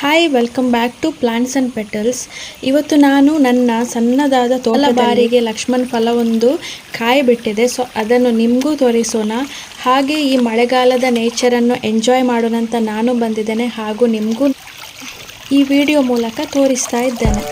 Hi welcome back to plants and petals ಇವತ್ತು ನಾನು ನನ್ನ ಸಣ್ಣದಾದ ತೋಲ ಬಾರಿಗೆ ಲಕ್ಷ್ಮಣ್ ಫಲ ಒಂದು ಕಾಯಿ ಬಿಟ್ಟಿದೆ ಸೊ ಅದನ್ನು ನಿಮಗೂ ತೋರಿಸೋಣ. ಹಾಗೆ ಈ ಮಳೆಗಾಲದ ನೇಚರನ್ನು ಎಂಜಾಯ್ ಮಾಡೋಣ ಅಂತ ನಾನು ಬಂದಿದ್ದೇನೆ ಹಾಗೂ ನಿಮಗೂ ಈ ವಿಡಿಯೋ ಮೂಲಕ ತೋರಿಸ್ತಾ ಇದ್ದೇನೆ.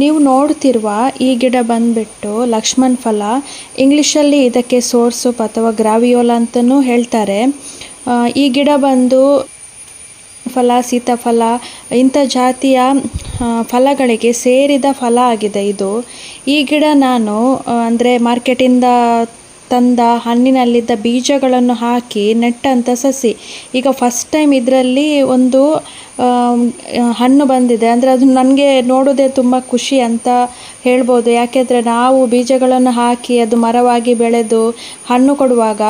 ನೀವು ನೋಡ್ತಿರುವ ಈ ಗಿಡ ಬಂದ್ಬಿಟ್ಟು ಲಕ್ಷ್ಮಣ್ ಫಲ. ಇಂಗ್ಲೀಷಲ್ಲಿ ಇದಕ್ಕೆ ಸೋರ್ಸ್ ಅಥವಾ ಗ್ರಾವಿಯೋಲ ಅಂತಲೂ ಹೇಳ್ತಾರೆ. ಈ ಗಿಡ ಬಂದು ಫಲ, ಸೀತಾಫಲ, ಇಂಥ ಜಾತಿಯ ಫಲಗಳಿಗೆ ಸೇರಿದ ಫಲ ಆಗಿದೆ ಇದು. ಈ ಗಿಡ ನಾನು ಅಂದರೆ ಮಾರ್ಕೆಟಿಂದ ತಂದ ಹಣ್ಣಿನಲ್ಲಿದ್ದ ಬೀಜಗಳನ್ನು ಹಾಕಿ ನೆಟ್ಟಂಥ ಸಸಿ. ಈಗ ಫಸ್ಟ್ ಟೈಮ್ ಇದರಲ್ಲಿ ಒಂದು ಹಣ್ಣು ಬಂದಿದೆ. ಅಂದರೆ ಅದು ನನಗೆ ನೋಡೋದೇ ತುಂಬ ಖುಷಿ ಅಂತ ಹೇಳ್ಬೋದು. ಯಾಕೆಂದರೆ ನಾವು ಬೀಜಗಳನ್ನು ಹಾಕಿ ಅದು ಮರವಾಗಿ ಬೆಳೆದು ಹಣ್ಣು ಕೊಡುವಾಗ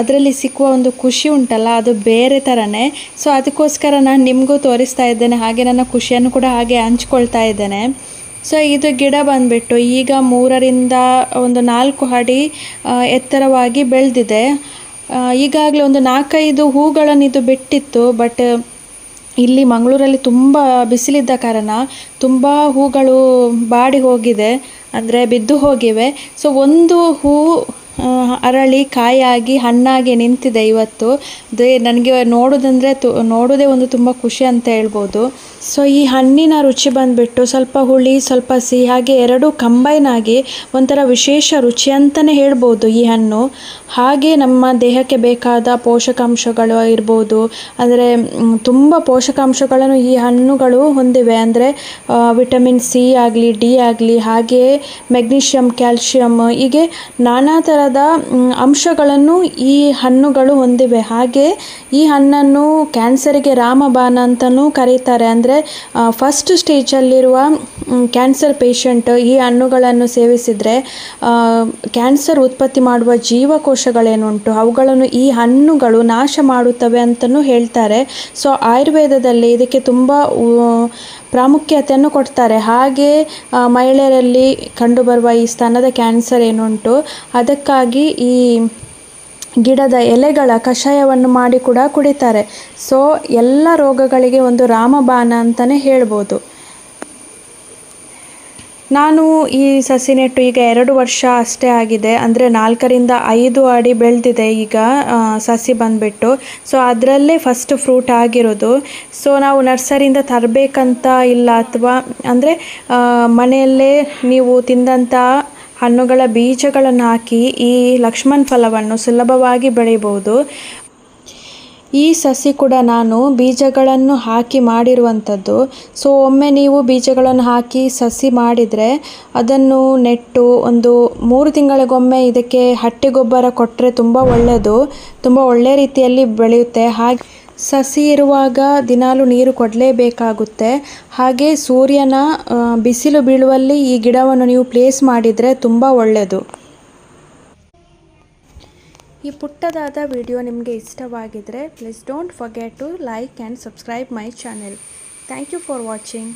ಅದರಲ್ಲಿ ಸಿಕ್ಕುವ ಒಂದು ಖುಷಿ ಉಂಟಲ್ಲ, ಅದು ಬೇರೆ ಥರನೇ ಸೊ ಅದಕ್ಕೋಸ್ಕರ ನಾನು ನಿಮಗೂ ತೋರಿಸ್ತಾ ಇದ್ದೇನೆ. ಹಾಗೆ ನನ್ನ ಖುಷಿಯನ್ನು ಕೂಡ ಹಾಗೆ ಹಂಚ್ಕೊಳ್ತಾ ಇದ್ದೇನೆ. ಸೊ ಇದು ಗಿಡ ಬಂದ್ಬಿಟ್ಟು ಈಗ ಮೂರರಿಂದ ಒಂದು ನಾಲ್ಕು ಅಡಿ ಎತ್ತರವಾಗಿ ಬೆಳೆದಿದೆ. ಈಗಾಗಲೇ ಒಂದು ನಾಲ್ಕೈದು ಹೂಗಳನ್ನು ಇದು ಬಿಟ್ಟಿತ್ತು, ಬಟ್ ಇಲ್ಲಿ ಮಂಗಳೂರಲ್ಲಿ ತುಂಬ ಬಿಸಿಲಿದ್ದ ಕಾರಣ ತುಂಬ ಹೂಗಳು ಬಾಡಿ ಹೋಗಿದೆ, ಅಂದರೆ ಬಿದ್ದು ಹೋಗಿವೆ. ಸೊ ಒಂದು ಹೂ ಅರಳಿ ಕಾಯಾಗಿ, ಹಣ್ಣಾಗಿ ನಿಂತಿದೆ ಇವತ್ತು. ಅದೇ ನನಗೆ ನೋಡೋದಂದರೆ ತು, ನೋಡೋದೇ ಒಂದು ತುಂಬ ಖುಷಿ ಅಂತ ಹೇಳ್ಬೋದು. ಸೊ ಈ ಹಣ್ಣಿನ ರುಚಿ ಬಂದುಬಿಟ್ಟು ಸ್ವಲ್ಪ ಹುಳಿ, ಸ್ವಲ್ಪ ಸಿಹಿ, ಹಾಗೆ ಎರಡು ಕಂಬೈನ್ ಆಗಿ ಒಂಥರ ವಿಶೇಷ ರುಚಿ ಅಂತಲೇ ಹೇಳ್ಬೋದು ಈ ಹಣ್ಣು. ಹಾಗೆ ನಮ್ಮ ದೇಹಕ್ಕೆ ಬೇಕಾದ ಪೋಷಕಾಂಶಗಳು ಇರ್ಬೋದು. ಅಂದರೆ ತುಂಬ ಪೋಷಕಾಂಶಗಳನ್ನು ಈ ಹಣ್ಣುಗಳು ಹೊಂದಿವೆ. ಅಂದರೆ ವಿಟಮಿನ್ ಸಿ ಆಗಲಿ, ಡಿ ಆಗಲಿ ಹಾಗೆಯೇ ಮೆಗ್ನೀಷಿಯಮ್ ಕ್ಯಾಲ್ಶಿಯಮ್ ಹೀಗೆ ನಾನಾ ಥರದ ಅಂಶಗಳನ್ನು ಈ ಹಣ್ಣುಗಳು ಹೊಂದಿವೆ. ಹಾಗೆ ಈ ಹಣ್ಣನ್ನು ಕ್ಯಾನ್ಸರಿಗೆ ರಾಮಬಾನ ಅಂತಲೂ ಕರೀತಾರೆ. ಅಂದರೆ ಫಸ್ಟ್ ಸ್ಟೇಜಲ್ಲಿರುವ ಕ್ಯಾನ್ಸರ್ ಪೇಷಂಟ್ ಈ ಹಣ್ಣುಗಳನ್ನು ಸೇವಿಸಿದರೆ ಕ್ಯಾನ್ಸರ್ ಉತ್ಪತ್ತಿ ಮಾಡುವ ಜೀವಕೋಶಗಳೇನುಂಟು ಅವುಗಳನ್ನು ಈ ಹಣ್ಣುಗಳು ನಾಶ ಮಾಡುತ್ತವೆ ಅಂತಲೂ ಹೇಳ್ತಾರೆ. ಸೊ ಆಯುರ್ವೇದದಲ್ಲಿ ಇದಕ್ಕೆ ತುಂಬ ಪ್ರಾಮುಖ್ಯತೆಯನ್ನು ಕೊಡ್ತಾರೆ. ಹಾಗೆ ಮಹಿಳೆಯರಲ್ಲಿ ಕಂಡುಬರುವ ಈ ಸ್ತನದ ಕ್ಯಾನ್ಸರ್ ಏನುಂಟು? ಅದಕ್ಕಾಗಿ ಈ ಗಿಡದ ಎಲೆಗಳ ಕಷಾಯವನ್ನು ಮಾಡಿ ಕೂಡ ಕುಡಿತಾರೆ. ಸೊ, ಎಲ್ಲ ರೋಗಗಳಿಗೆ ಒಂದು ರಾಮಬಾಣ ಅಂತಲೇ ಹೇಳ್ಬೋದು. ನಾನು ಈ ಸಸಿ ನೆಟ್ಟು ಈಗ ಎರಡು ವರ್ಷ ಅಷ್ಟೇ ಆಗಿದೆ. ಅಂದರೆ ನಾಲ್ಕರಿಂದ ಐದು ಅಡಿ ಬೆಳೆದಿದೆ ಈಗ ಸಸಿ ಬಂದುಬಿಟ್ಟು. ಸೊ, ಅದರಲ್ಲೇ ಫಸ್ಟ್ ಫ್ರೂಟ್ ಆಗಿರೋದು. ಸೊ, ನಾವು ನರ್ಸರಿಯಿಂದ ತರಬೇಕಂತ ಇಲ್ಲ, ಅಥವಾ ಅಂದರೆ ಮನೆಯಲ್ಲೇ ನೀವು ತಿಂದಂಥ ಹಣ್ಣುಗಳ ಬೀಜಗಳನ್ನು ಹಾಕಿ ಈ ಲಕ್ಷ್ಮಣ್ ಫಲವನ್ನು ಸುಲಭವಾಗಿ ಬೆಳೆಯಬಹುದು. ಈ ಸಸಿ ಕೂಡ ನಾನು ಬೀಜಗಳನ್ನು ಹಾಕಿ ಮಾಡಿರುವಂಥದ್ದು. ಸೊ ಒಮ್ಮೆ ನೀವು ಬೀಜಗಳನ್ನು ಹಾಕಿ ಸಸಿ ಮಾಡಿದರೆ ಅದನ್ನು ನೆಟ್ಟು ಒಂದು ಮೂರು ತಿಂಗಳಿಗೊಮ್ಮೆ ಇದಕ್ಕೆ ಹಟ್ಟಿ ಗೊಬ್ಬರ ಕೊಟ್ಟರೆ ತುಂಬ ಒಳ್ಳೆಯದು ತುಂಬ ಒಳ್ಳೆಯ ರೀತಿಯಲ್ಲಿ ಬೆಳೆಯುತ್ತೆ. ಹಾಗೆ ಸಸಿ ಇರುವಾಗ ದಿನಾಲು ನೀರು ಕೊಡಲೇಬೇಕಾಗುತ್ತೆ. ಹಾಗೆ ಸೂರ್ಯನ ಬಿಸಿಲು ಬೀಳುವಲ್ಲಿ ಈ ಗಿಡವನ್ನು ನೀವು ಪ್ಲೇಸ್ ಮಾಡಿದರೆ ತುಂಬ ಒಳ್ಳೆಯದು ಈ ಪುಟ್ಟದಾದ ವಿಡಿಯೋ ನಿಮಗೆ ಇಷ್ಟವಾಗಿದ್ದರೆ please don't forget to like and subscribe my channel. Thank you for watching.